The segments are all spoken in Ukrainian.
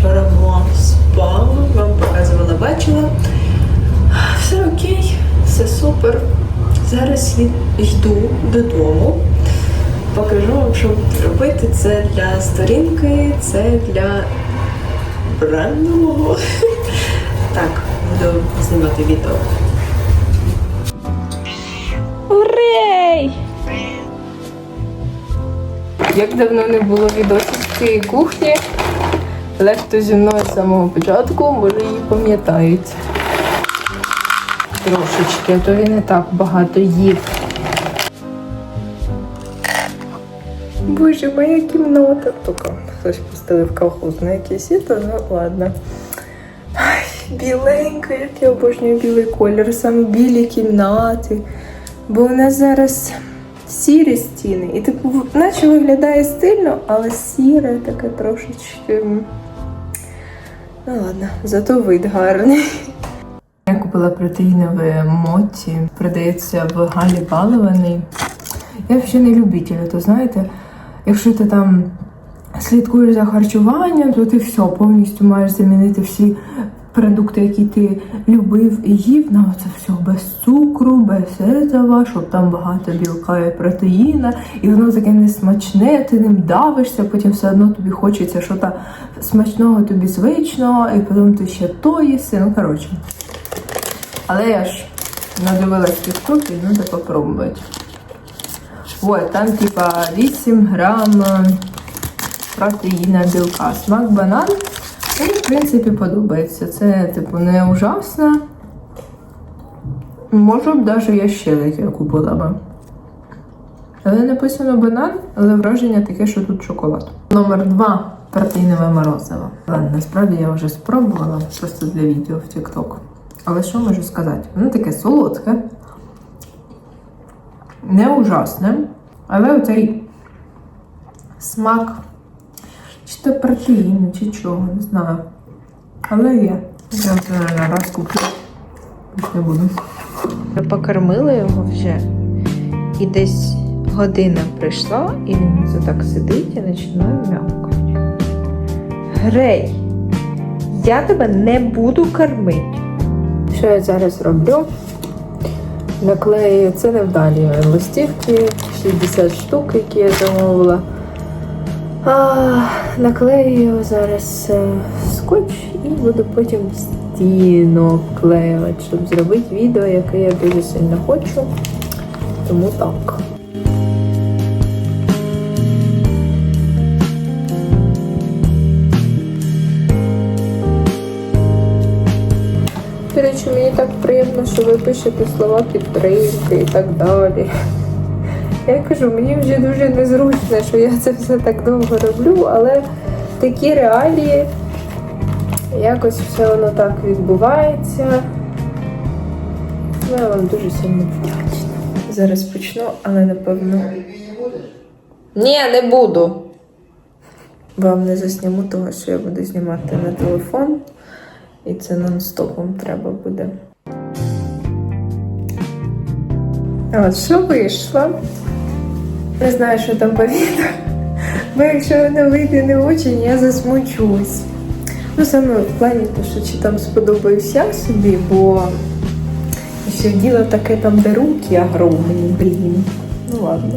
вчора була спала, вам показувала, бачила. Все окей, все супер. Зараз йду додому. Покажу вам, що робити. Це для сторінки, це для бренду мого. Так, буду знімати відео. Урей! Як давно не було відосів з цієї кухні, але хто зі мною з самого початку, може її пам'ятають. Трошечки, а то він не так багато їв. Боже, моя кімната. Тільки хтось постелив колхоз на якесь іто, ну ладно. Ай, біленька, як я обожнюю білий колір, саме білі кімнати. Бо у нас зараз сірі стіни. І типу, наче виглядає стильно, але сіре таке трошечки. Ну ладно, зато вид гарний. Я купила протеїнове моті, продається в Галі Балований. Я взагалі не любитель, то знаєте, якщо ти там слідкуєш за харчуванням, то ти все повністю маєш замінити всі продукти, які ти любив і їв, на це все без цукру, без этого, щоб там багато білка і протеїна, і воно таке несмачне, ти ним давишся, потім все одно тобі хочеться щось смачного тобі звичного, і потім ти ще то їси. Ну коротше. Але я ж надивилась тікток і треба попробувати. Вот, там типа 8 грам е, протеїна білка. Смак банан. Мені, в принципі, подобається. Це, типу, не ужасно. Може б навіть я ще таке купила би. Але написано банан, але враження таке, що тут шоколад. Номер два протеїнове морозиво. Ладно, насправді я вже спробувала просто для відео в TikTok. Але що можу сказати? Воно таке солодке, не ужасне, але оцей смак чи то протеїну, чи чого, не знаю. Але є. Я це наверное, раз куплю. Не буду. Ми покормили його вже, і десь година прийшла, і він це так сидить і починає м'явкати. Грей, я тебе не буду кормити. Що я зараз роблю? Наклею це невдалі листівки, 60 штук, які я замовила. Наклею зараз е, скотч і буду потім стіну обклеювати, щоб зробити відео, яке я дуже сильно хочу. Тому так. До речі, мені так приємно, що ви пишете слова підтримки і так далі. Я кажу, мені вже дуже незручно, що я це все так довго роблю, але такі реалії, якось все воно так відбувається. Ну, Я вам дуже сильно вдячна. Зараз почну, але напевно. Ні, не буду. Вам не засніму того, що я буду знімати на телефон. І це нон-стопом треба буде. От, що вийшло? Не знаю, що там по відео. Бо якщо воно вийде не очень, я засмучусь. Ну, саме в плані, то, що чи там сподобаюсь я собі, бо ще діло таке там, де руки огромні, блін. Ну ладно.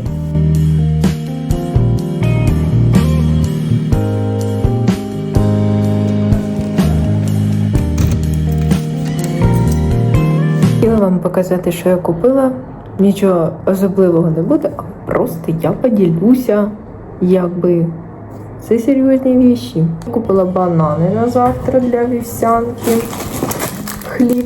Хотіла вам показати, що я купила. Нічого особливого не буде, просто я поділюся, якби це серйозні віші. Купила банани на завтра для вівсянки, хліб.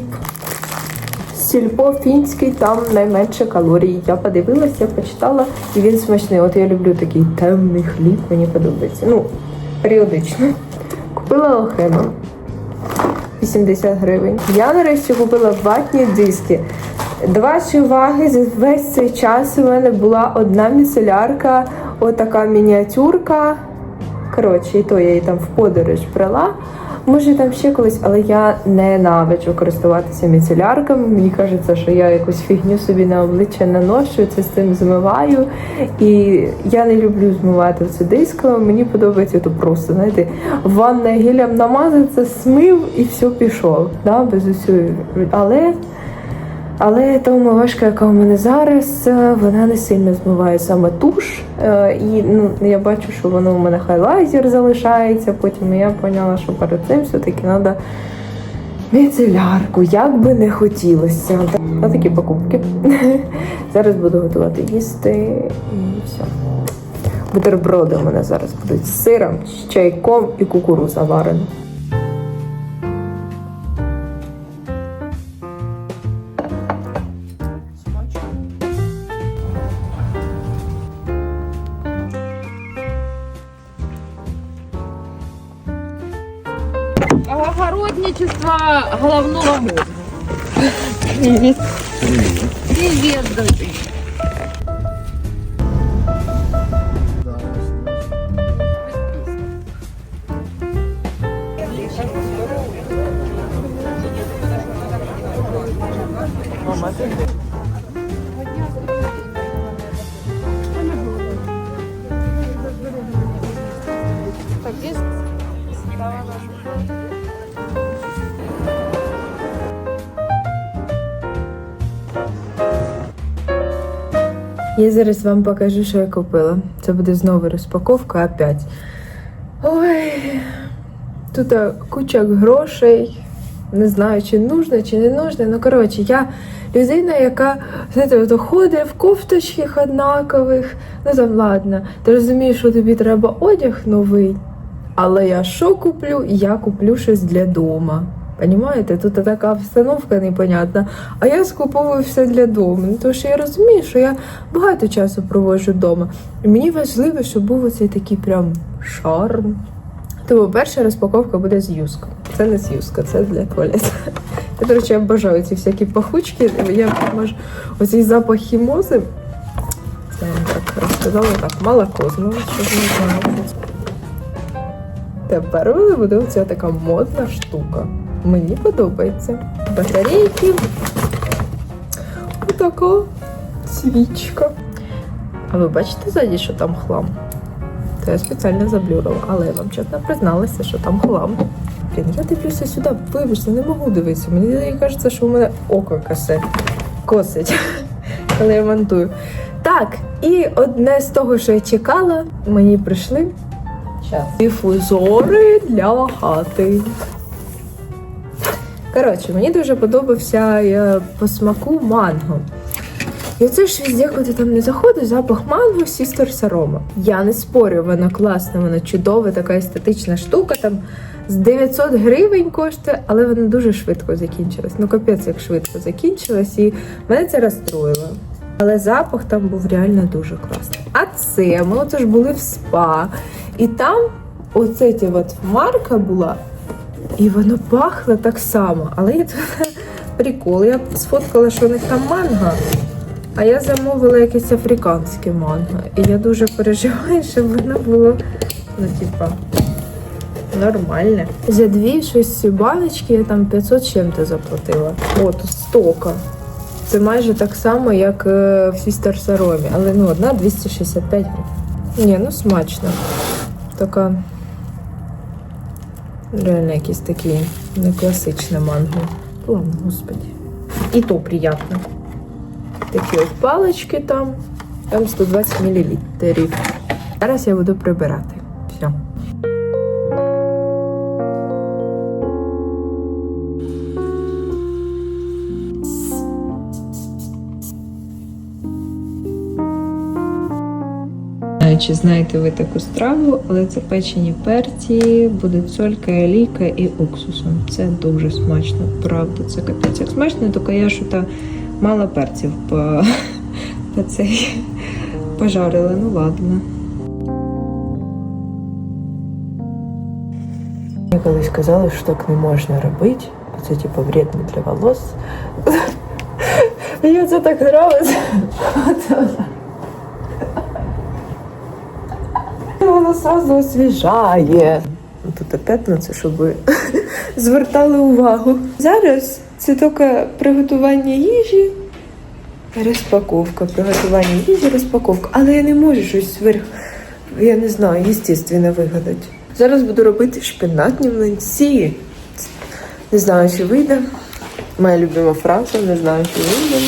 Сільпо фінський, там найменше калорій. Я подивилася, почитала, і він смачний. От я люблю такий темний хліб, мені подобається. Ну, періодично. Купила алхема. 80 гривень. Я нарешті купила ватні диски. До вашої уваги, весь цей час у мене була одна міцелярка, отака мініатюрка. Коротше, і то я її там в подорож брала. Може там ще колись, але я ненавиджу користуватися міцелярками. Мені кажеться, що я якусь фігню собі на обличчя наношу, це з цим змиваю. І я не люблю змивати це диском. Мені подобається то просто, знаєте, ванна гелем намазаться, смив і все пішов. Да, без усього. Але але та умивашка, яка у мене зараз, е, вона не сильно змиває саме туш. Е, І ну, я бачу, що воно у мене хайлайзер залишається. Потім я поняла, що перед цим все-таки треба міцелярку, як би не хотілося. Та такі покупки. Зараз буду готувати їсти і все. Бутерброди у мене зараз будуть з сиром, з чайком і кукуруза варена. я головного мозга. Привет. Привет, Так, здесь... Я зараз вам покажу, що я купила. Це буде знову розпаковка опять. Ой, тут куча грошей. Не знаю, чи нужно, чи не нужно. Ну, коротше, я людина, яка знаєте, ходить в кофточках однакових. Ну там ладно. Ти розумієш, що тобі треба одяг новий. Але я що куплю? Я куплю щось для дома. Понімаєте? Тут така обстановка непонятна. А я скуповую все для дому. Ну, тому що я розумію, що я багато часу проводжу вдома. І мені важливо, щоб був оцей такий прям шарм. Тому перша розпаковка буде з юском. Це не з юска, це для туалету. Я, до речі, обожаю ці всякі пахучки. Я можу оцей запах хімози. Це я вам так розказала, так, молоко знову, що не знаю. Тепер буде оця така модна штука. Мені подобається. Батарейки. Отака свічка. А ви бачите ззаді, що там хлам? Це я спеціально заблюрила, але я вам чесно призналася, що там хлам. Блін, я дивлюся сюди, вибачте, не можу дивитися. Мені кажеться, що у мене око косе. Косить, коли я монтую. Так, і одне з того, що я чекала, мені прийшли час. Дифузори для хати. Коротше, мені дуже подобався е, по смаку манго. І оце ж везде, куди там не заходиш, запах манго, сістер сарома. Я не спорю, вона класна, вона чудова, така естетична штука. Там з 900 гривень коштує, але вона дуже швидко закінчилась. Ну капець, як швидко закінчилась, і мене це розстроїло. Але запах там був реально дуже класний. А це ми оце ж були в спа, і там оце от марка була, і воно пахло так само. Але тут прикол. Я сфоткала, що у них там манго. А я замовила якесь африканське манго. І я дуже переживаю, щоб воно було, ну, типа, нормальне. За дві щось баночки я там 500 чим-то заплатила. О, тут стока. Це майже так само, як е, в Сістер Саромі. Але ну, одна 265 гривень. Ні, ну смачно. Така. Реально якийсь такі не класичне манго. Ладно, господи. І то приємно. Такі от палички там. Там 120 мл. Зараз я буду прибирати. Чи знаєте ви таку страву, але це печені перці, буде цолька, олійка і уксусом. Це дуже смачно, правда, це капець як смачно, тільки я що та мало перців по, по цей пожарила, ну ладно. Мені колись казали, що так не можна робити, це типу вредно для волос. Мені це так подобається. Воно сразу освіжає. Тут опять на це, щоб звертали увагу. Зараз це тільки приготування їжі, розпаковка, приготування їжі, розпаковка. Але я не можу щось сверх, я не знаю, естественно вигадати. Зараз буду робити шпинатні млинці. Не знаю, чи вийде. Моя любима фраза, не знаю, чи вийде.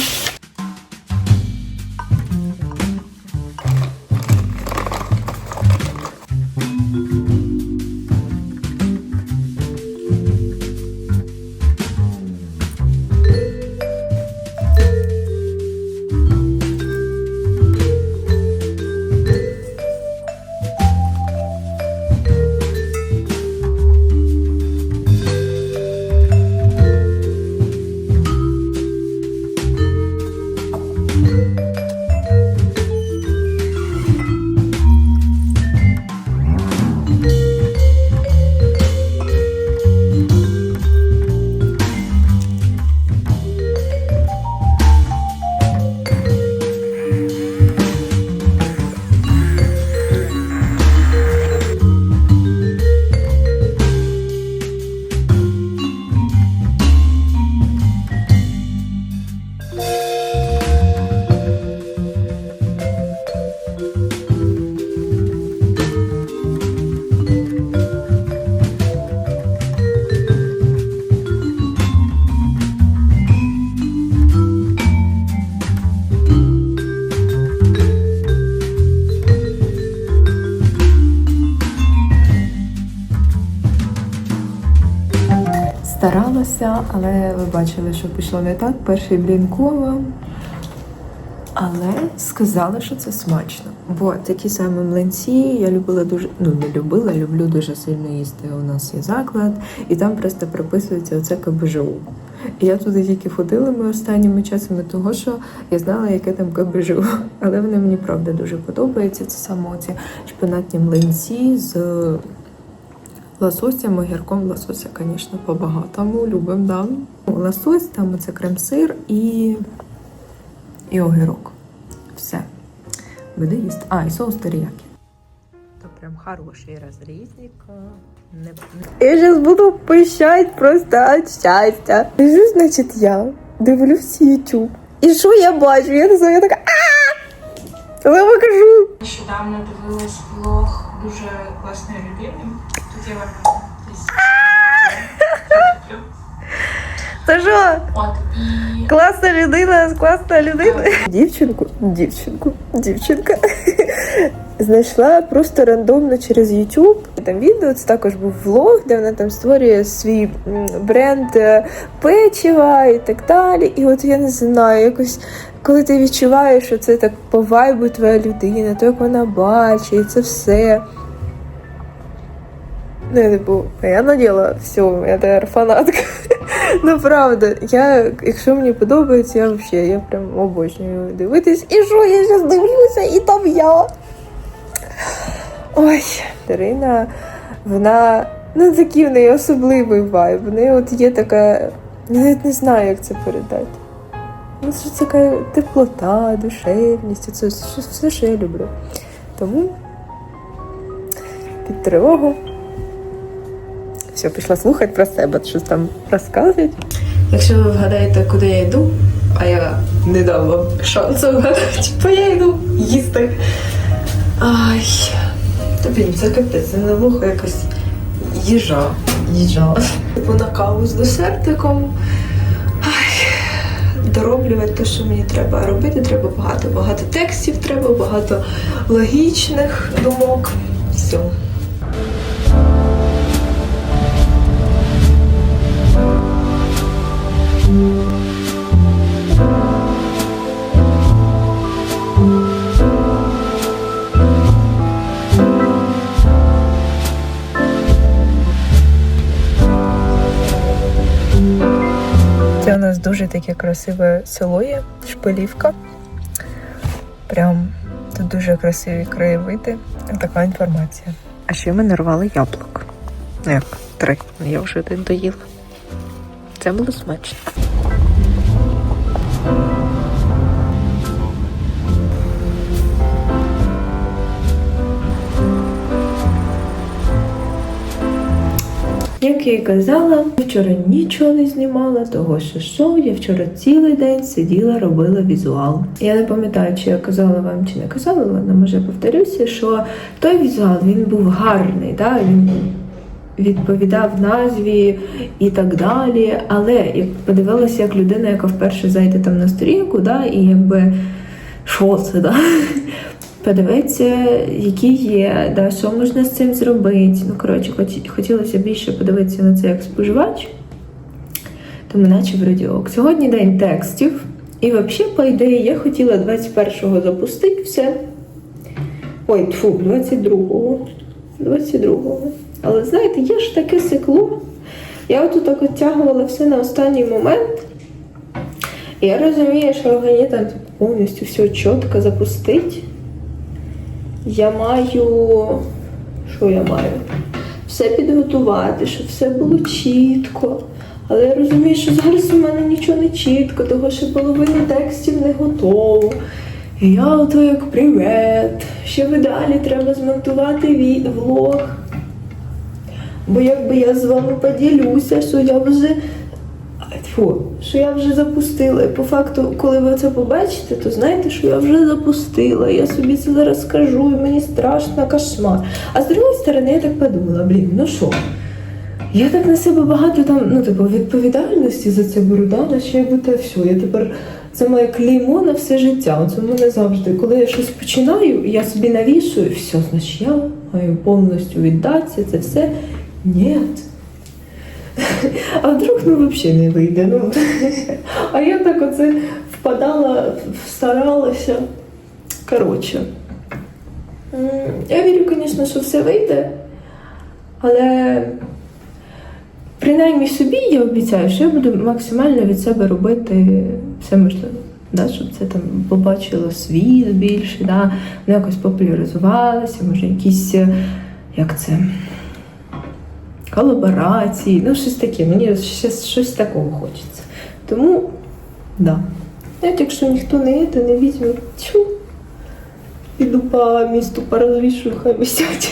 Старалася, але ви бачили, що пішло не так. Перший блін кола. Але сказали, що це смачно. Бо такі самі млинці я любила дуже, ну не любила, люблю дуже сильно їсти. У нас є заклад, і там просто приписується оце КБЖУ. І я туди тільки ходила ми останніми часами, того що я знала, яке там КБЖУ. Але вони мені правда дуже подобаються. Це саме ці шпинатні млинці з лососем, огірком лосося, звісно, по-багатому любимо, да. Лосось, там оце крем-сир і, і огірок. Все. Буде їсти. А, і соус теріякі. То прям хороший розрізник. Не... Я зараз буду пищать просто від щастя. Лежу, значить, я дивлюсь YouTube. І що я бачу? Я не знаю, я така Але покажу. Нещодавно дивилась влог дуже класної людини. Тут я вам десь. Це що? Класна людина класна людина. Дівчинку, дівчинку, дівчинка. Знайшла просто рандомно через YouTube. Там відео, це також був влог, де вона там створює свій бренд е, печива і так далі. І от я не знаю, якось коли ти відчуваєш, що це так по вайбу твоя людина, то як вона бачить, це все. Ну, я типу, я наділа все, я тепер фанатка. Ну правда, я, якщо мені подобається, я взагалі я прям обожнюю дивитись. І що я зараз дивлюся, і там я. Ой, Дарина, вона ну такий в неї особливий вайб. В неї от є така. Я навіть не знаю, як це передати. Ну, це така теплота, душевність, це все, що я люблю. Тому під тривогу. Все, пішла слухати про себе, щось там розказують. якщо ви вгадаєте, куди я йду, а я не дам вам шансу вгадати, бо я йду їсти. Ай, та блін, це капець, це на вухо якось їжа. Їжа. Типу на каву з десертиком. Дороблювати те, що мені треба робити. Треба багато, багато текстів, треба багато логічних думок. Все. thank у дуже таке красиве село є, Шпилівка. Прям тут дуже красиві краєвиди. Така інформація. А ще ми нарвали яблук. Ну як, три. Я вже один доїла. Це було смачно. Як я і казала, вчора нічого не знімала, того що що, я вчора цілий день сиділа, робила візуал. Я не пам'ятаю, чи я казала вам, чи не казала, ладно, може повторюся, що той візуал він був гарний, да? він відповідав назві і так далі. Але як подивилася як людина, яка вперше зайде там на сторінку, да, і якби що це, да? Подивитися, які є, да, що можна з цим зробити. Ну, коротше, хотілося більше подивитися на це як споживач, тому наче вроді ок. Сьогодні день текстів, і взагалі, по ідеї, я хотіла 21-го запустити все. Ой, тьфу, 22-го. 22-го. Але знаєте, є ж таке сикло. Я отут так оттягувала все на останній момент. І я розумію, що мені повністю все чітко запустить. Я маю. Що я маю? Все підготувати, щоб все було чітко. Але я розумію, що зараз у мене нічого не чітко, того що половина текстів не готово. І я ото як привет. Ще в ідеалі треба змонтувати від влог. Бо якби я з вами поділюся, що я вже. Фу, що я вже запустила. І по факту, коли ви це побачите, то знаєте, що я вже запустила. Я собі це зараз скажу, і мені страшно кошмар. А з другої сторони, я так подумала, блін, ну що? Я так на себе багато там, ну, типу, відповідальності за це беру, да? наче якби те все. Я тепер це моє клеймо на все життя. Це в мене завжди. Коли я щось починаю, я собі навішую, все, значить я маю повністю віддатися, це все. Ні. А вдруг ну взагалі не вийде. Ну. А я так оце впадала, старалася. Коротше. Я вірю, звісно, що все вийде, але принаймні собі я обіцяю, що я буду максимально від себе робити все можливе. Да, щоб це там побачило світ більше, да, воно якось популяризувалося, може якісь, як це, колаборації, ну щось таке. Мені щось, щось такого хочеться. Тому, да. Навіть якщо ніхто не є, то не візьме, чу, піду по місту порозвішую, хай висять.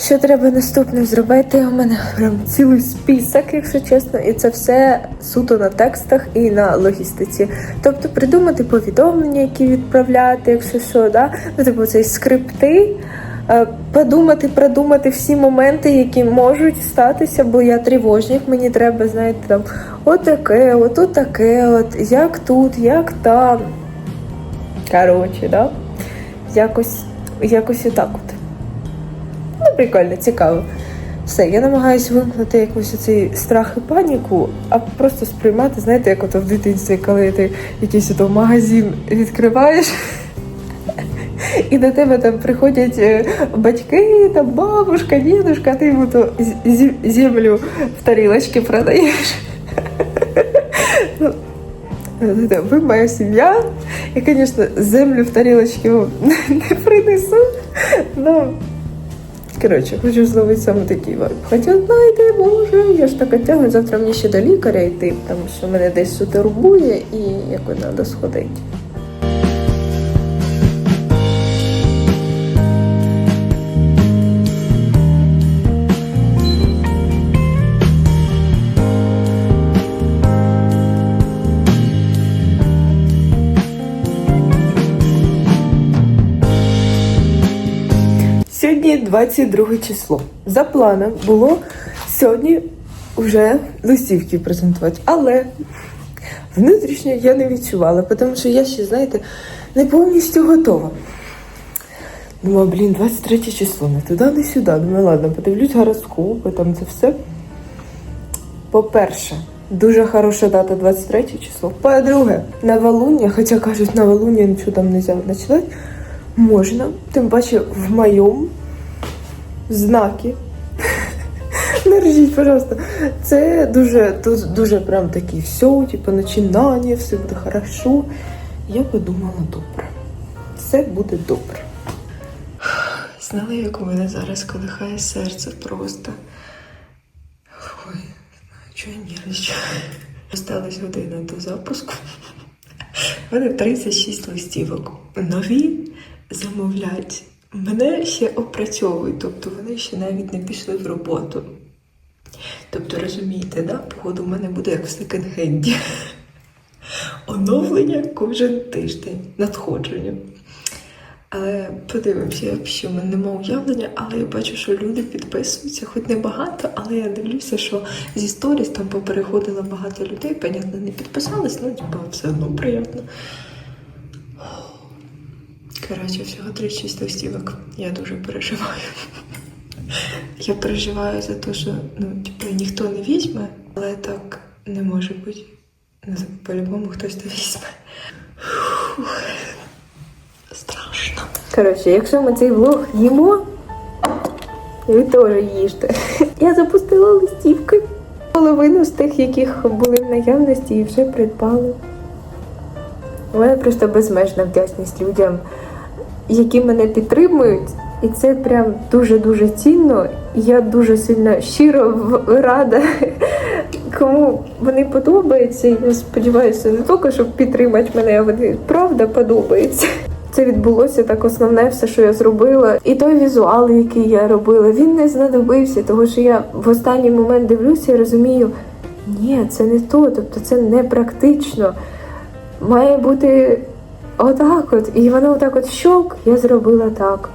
Що треба наступним зробити? У мене прям цілий список, якщо чесно, і це все суто на текстах і на логістиці. Тобто придумати повідомлення, які відправляти, якщо що, да? ну, типу цей скрипти. Е, Подумати, продумати всі моменти, які можуть статися, бо я тривожник, мені треба, знаєте, там отаке, от таке, от як тут, як там. Коротше, да? Якось, якось отак от. Ну, прикольно, цікаво. Все, я намагаюся вимкнути якусь цей страх і паніку, а просто сприймати, знаєте, як ото в дитинстві, коли ти якийсь ото магазин відкриваєш. І до тебе там приходять е, батьки, там бабушка, дідушка, ти йому то землю в тарілочки продаєш. Ну, Ви моя сім'я. І, звісно, землю в тарілочки не принесу. Ну, Коротше, хочу зловити саме такий вайб. Хоча знаєте, боже, я ж так тягну, завтра мені ще до лікаря йти, тому що мене десь турбує і якось треба сходити. 22 число. За планом було сьогодні вже листівки презентувати, але внутрішньо я не відчувала, тому що я ще, знаєте, не повністю готова. Думаю, блін, 23 число, не туди, не сюди. Думаю, ладно, подивлюсь гороскопи, там це все. По-перше, дуже хороша дата 23 число. По-друге, новолуння, хоча кажуть, новолуння нічого там не можна починати, можна, тим паче в моєму знаки. Не режіть, пожалуйста. Це дуже, дуже, прям такі все, типу, начинання, все буде хорошо. Я подумала, добре. Все буде добре. Знали, як у мене зараз колихає серце просто. Ой, чого я нервничаю. Осталась година до запуску. У мене 36 листівок. Нові замовлять. Мене ще опрацьовують, тобто вони ще навіть не пішли в роботу. Тобто, розумієте, да? походу, в мене буде як в секонд-хенді. Оновлення кожен тиждень, надходження. Але подивимося, якщо в мене немає уявлення, але я бачу, що люди підписуються, хоч не багато, але я дивлюся, що зі сторіс там попереходило багато людей, понятно, не підписались, ну типа все одно приємно. Коротше, всього 36 листівок. Я дуже переживаю. Я переживаю за те, що ну, типу, ніхто не візьме, але так не може бути. Ну, по-любому хтось не візьме. Страшно. Коротше, якщо ми цей влог їмо, ви теж їжте. Я запустила листівки. Половину з тих, яких були в наявності, і вже придбали. У мене просто безмежна вдячність людям, які мене підтримують. І це прям дуже-дуже цінно. Я дуже сильно щиро рада, кому вони подобаються. Я сподіваюся, не тільки щоб підтримати мене, а вони правда подобаються. Це відбулося так основне все, що я зробила. І той візуал, який я робила, він не знадобився, тому що я в останній момент дивлюся і розумію, ні, це не то, тобто це не практично. Має бути отак от. І воно отак от щок, я зробила так.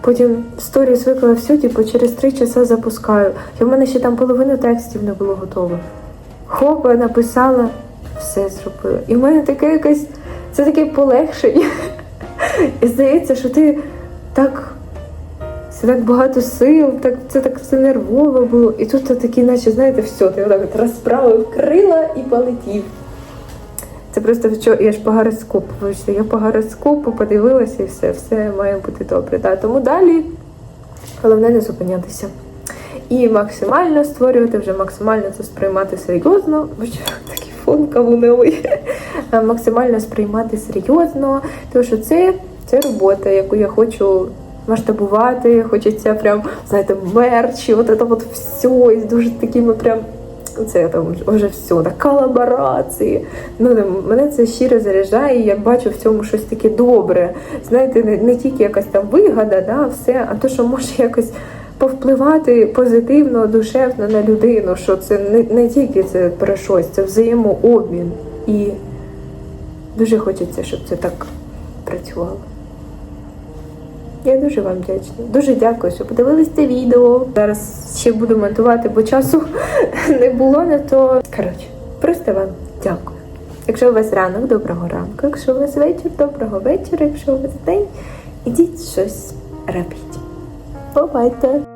Потім сторіс виклала все, типу, через три часа запускаю. І в мене ще там половина текстів не було готово. Хоп, я написала, все зробила. І в мене таке якесь, це таке полегшення. І здається, що ти так. Це так багато сил, так, це так все нервово було. І тут такі, наче, знаєте, все, ти отак от розправив крила і полетів. Це просто я ж по гороскопу вийшла. Я по гороскопу подивилася і все, все має бути добре. Да. Тому далі головне не зупинятися. І максимально створювати, вже максимально це сприймати серйозно. Такий фон кавуновий. Максимально сприймати серйозно, тому що це, це робота, яку я хочу масштабувати. Хочеться прям, знаєте, мерчі, от це от все, і дуже такими прям. Це там вже все, так, колаборації. Ну, не- мене це щиро заряджає, і я бачу в цьому щось таке добре. Знаєте, не, не тільки якась там вигода, да, все, а то, що може якось повпливати позитивно, душевно на людину, що це не, не тільки це про щось, це взаємообмін. І дуже хочеться, щоб це так працювало. Я дуже вам вдячна. Дуже дякую, що подивились це відео. Зараз ще буду монтувати, бо часу не було на то. Коротше, просто вам дякую. Якщо у вас ранок, доброго ранку. Якщо у вас вечір, доброго вечора. Якщо у вас день, ідіть щось робіть. Бувайте!